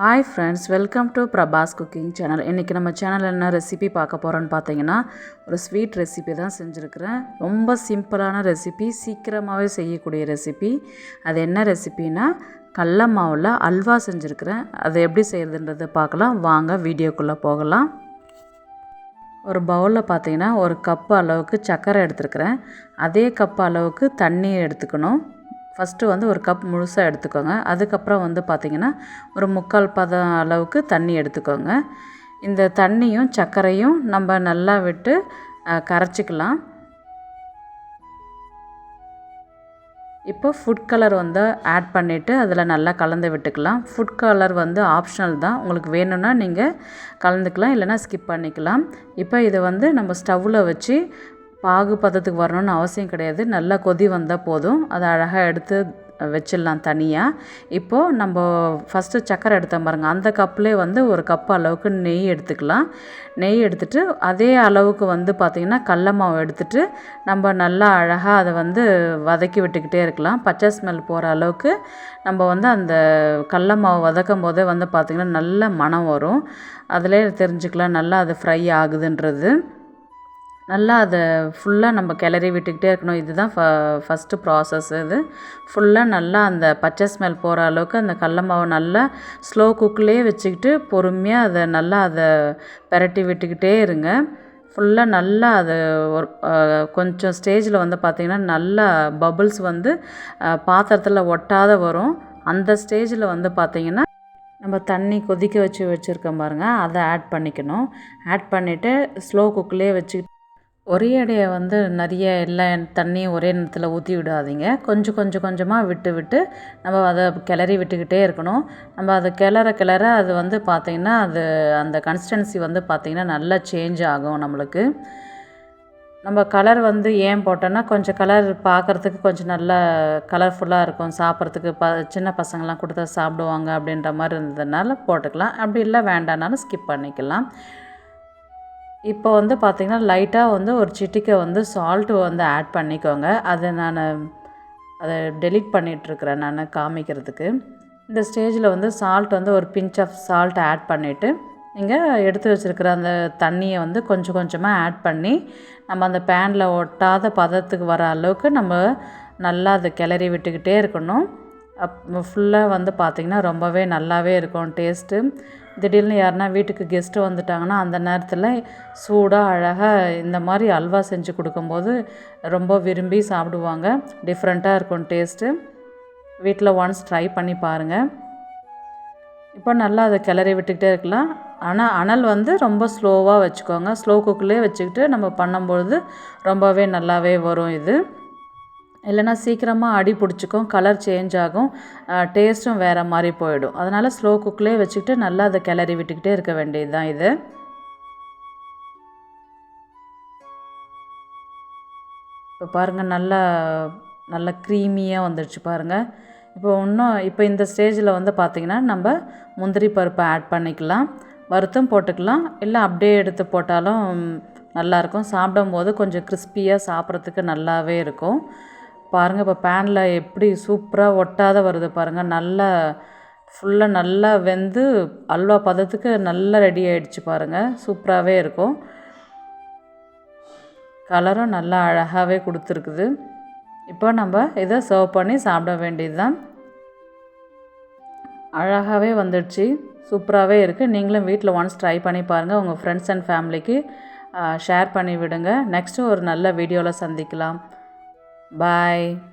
Hi friends welcome to Prabhas cooking channel இன்றைக்கி நம்ம சேனலில் என்ன ரெசிபி பார்க்க போகிறோன்னு பார்த்தீங்கன்னா ஒரு ஸ்வீட் ரெசிபி தான் செஞ்சுருக்கிறேன். ரொம்ப சிம்பிளான ரெசிபி சீக்கிரமாகவே செய்யக்கூடிய ரெசிபி அது என்ன ரெசிபினா கடல மாவில் அல்வா செஞ்சுருக்கிறேன். அது எப்படி செய்கிறதுன்றதை பார்க்கலாம். வாங்க வீடியோக்குள்ளே போகலாம். ஒரு பவுலில் பார்த்தீங்கன்னா ஒரு கப்பு அளவுக்கு சர்க்கரை எடுத்துருக்கிறேன். அதே கப்பு அளவுக்கு தண்ணியை எடுத்துக்கணும். ஃபஸ்ட்டு வந்து ஒரு கப் முழுசாக எடுத்துக்கோங்க. அதுக்கப்புறம் வந்து பார்த்திங்கன்னா ஒரு முக்கால் பதம் அளவுக்கு தண்ணி எடுத்துக்கோங்க. இந்த தண்ணியும் சர்க்கரையும் நம்ம நல்லா விட்டு கரைச்சிக்கலாம். இப்போ ஃபுட் கலர் வந்து ஆட் பண்ணிவிட்டு அதில் நல்லா கலந்து விட்டுக்கலாம். ஃபுட் கலர் வந்து ஆப்ஷனல் தான். உங்களுக்கு வேணும்னா நீங்கள் கலந்துக்கலாம் இல்லைன்னா ஸ்கிப் பண்ணிக்கலாம். இப்போ இதை வந்து நம்ம ஸ்டவ்வில் வச்சு பாகு பதத்துக்கு வரணும்னு அவசியம் கிடையாது. நல்லா கொதி வந்தால் போதும். அதை அழகாக எடுத்து வச்சிடலாம் தனியாக இப்போது நம்ம ஃபஸ்ட்டு சக்கரை எடுத்தோம் பாருங்கள் அந்த கப்லேயே வந்து ஒரு கப் அளவுக்கு நெய் எடுத்துக்கலாம். நெய் எடுத்துட்டு அதே அளவுக்கு வந்து பார்த்திங்கன்னா கடல மாவு எடுத்துட்டு நம்ம நல்லா அழகாக அதை வந்து வதக்கி விட்டுக்கிட்டே இருக்கலாம். பச்சை ஸ்மெல் போகிற அளவுக்கு நம்ம வந்து அந்த கடல மாவு வதக்கும் போதே வந்து பார்த்திங்கன்னா நல்ல மனம் வரும். அதிலே தெரிஞ்சுக்கலாம். நல்லா அது ஃப்ரை ஆகுதுன்றது. நல்லா அதை ஃபுல்லாக நம்ம கிளறி விட்டுக்கிட்டே இருக்கணும். இதுதான் ஃப ஃபஸ்ட்டு ப்ராசஸ் இது. ஃபுல்லாக நல்லா அந்த பச்சை ஸ்மெல் போகிற அளவுக்கு அந்த கடல மாவு நல்லா ஸ்லோ குக்லேயே வச்சுக்கிட்டு பொறுமையாக அதை நல்லா அதை பெரட்டி விட்டுக்கிட்டே இருங்க. ஃபுல்லாக நல்லா அது ஒரு கொஞ்சம் ஸ்டேஜில் வந்து பார்த்திங்கன்னா நல்லா பபுள்ஸ் வந்து பாத்திரத்தில் ஒட்டாத வரும். அந்த ஸ்டேஜில் வந்து பார்த்திங்கன்னா நம்ம தண்ணி கொதிக்க வச்சு வச்சுருக்கோம் பாருங்கள் அதை ஆட் பண்ணிக்கணும். ஆட் பண்ணிவிட்டு ஸ்லோ குக்லேயே வச்சு ஒரே அடையை வந்து நிறைய எல்லா தண்ணியும் ஒரே நேரத்தில் ஊற்றி விடாதீங்க. கொஞ்சம் கொஞ்சம் கொஞ்சமாக விட்டு விட்டு நம்ம அதை கிளறி விட்டுக்கிட்டே இருக்கணும். நம்ம அதை கிளற கிளற அது வந்து பார்த்திங்கன்னா அது அந்த கன்சிஸ்டன்சி வந்து பார்த்திங்கன்னா நல்லா சேஞ்ச் ஆகும் நம்மளுக்கு. நம்ம கலர் வந்து ஏன் போட்டோன்னா கொஞ்சம் கலர் பார்க்குறதுக்கு கொஞ்சம் நல்லா கலர்ஃபுல்லாக இருக்கும். சாப்பிட்றதுக்கு ப சின்ன பசங்கள்லாம் கொடுத்தா சாப்பிடுவாங்க அப்படின்ற மாதிரி இருந்ததுனால போட்டுக்கலாம். அப்படி இல்லை வேண்டானாலும் ஸ்கிப் பண்ணிக்கலாம். இப்போ வந்து பார்த்திங்கன்னா லைட்டாக வந்து ஒரு சிட்டிக்கை வந்து சால்ட்டு வந்து ஆட் பண்ணிக்கோங்க. அதை நான் அதை டெலிட் பண்ணிகிட்ருக்குறேன் நான் காமிக்கிறதுக்கு. இந்த ஸ்டேஜில் வந்து சால்ட் வந்து ஒரு பிஞ்ச் ஆஃப் சால்ட் ஆட் பண்ணிவிட்டு நீங்கள் எடுத்து வச்சுருக்கிற அந்த தண்ணியை வந்து கொஞ்சம் கொஞ்சமாக ஆட் பண்ணி நம்ம அந்த பேனில் ஒட்டாத பதத்துக்கு வர அளவுக்கு நம்ம நல்லா அதை கிளறி விட்டுக்கிட்டே இருக்கணும். அப் ஃபுல்லாக வந்து பார்த்திங்கன்னா ரொம்பவே நல்லாவே இருக்கும் டேஸ்ட்டு திடீர்னு யாருனா வீட்டுக்கு கெஸ்ட்டு வந்துட்டாங்கன்னா அந்த நேரத்தில் சூடாக அழகாக இந்த மாதிரி அல்வா செஞ்சு கொடுக்கும்போது ரொம்ப விரும்பி சாப்பிடுவாங்க. டிஃப்ரெண்ட்டாக இருக்கும் டேஸ்ட்டு வீட்டில் ஒன்ஸ் ட்ரை பண்ணி பாருங்கள் இப்போ நல்லா அதை கிளறி விட்டுக்கிட்டே இருக்கலாம். ஆனால் அனல் வந்து ரொம்ப ஸ்லோவாக வச்சுக்கோங்க. ஸ்லோ குக்கிலே வச்சுக்கிட்டு நம்ம பண்ணும்பொழுது ரொம்பவே நல்லாவே வரும் இது. இல்லைன்னா சீக்கிரமாக அடி பிடிச்சிக்கும் கலர் சேஞ்ச் ஆகும் டேஸ்ட்டும் வேறு மாதிரி போயிடும். அதனால் ஸ்லோ குக்லேயே வச்சுக்கிட்டு நல்லா அதை கிளறி விட்டுக்கிட்டே இருக்க வேண்டியது தான் இது. இப்போ பாருங்கள் நல்லா நல்லா க்ரீமியாக வந்துடுச்சு பாருங்கள் இப்போ இன்னும் இப்போ இந்த ஸ்டேஜில் வந்து பார்த்திங்கன்னா நம்ம முந்திரி பருப்பை ஆட் பண்ணிக்கலாம். வறுத்தும் போட்டுக்கலாம். இல்லை அப்படியே எடுத்து போட்டாலும் நல்லாயிருக்கும் சாப்பிடும்போது கொஞ்சம் கிறிஸ்பியாக சாப்பிட்றதுக்கு நல்லாவே இருக்கும். பாருங்கள் இப்போ பேனில் எப்படி சூப்பராக ஒட்டாத வருது பாருங்கள் நல்லா ஃபுல்லாக நல்லா வெந்து அல்வா பதத்துக்கு நல்லா ரெடி ஆகிடுச்சு பாருங்கள் சூப்பராகவே இருக்கும். கலரும் நல்லா அழகாகவே கொடுத்துருக்குது. இப்போ நம்ம இதை சர்வ் பண்ணி சாப்பிட வேண்டியது தான் அழகாகவே வந்துடுச்சு. சூப்பராகவே இருக்குது நீங்களும் வீட்டில் ஒன்ஸ் ட்ரை பண்ணி பாருங்கள் உங்கள் ஃப்ரெண்ட்ஸ் அண்ட் ஃபேமிலிக்கு ஷேர் பண்ணி விடுங்க. நெக்ஸ்ட்டு ஒரு நல்ல வீடியோவில் சந்திக்கலாம். Bye.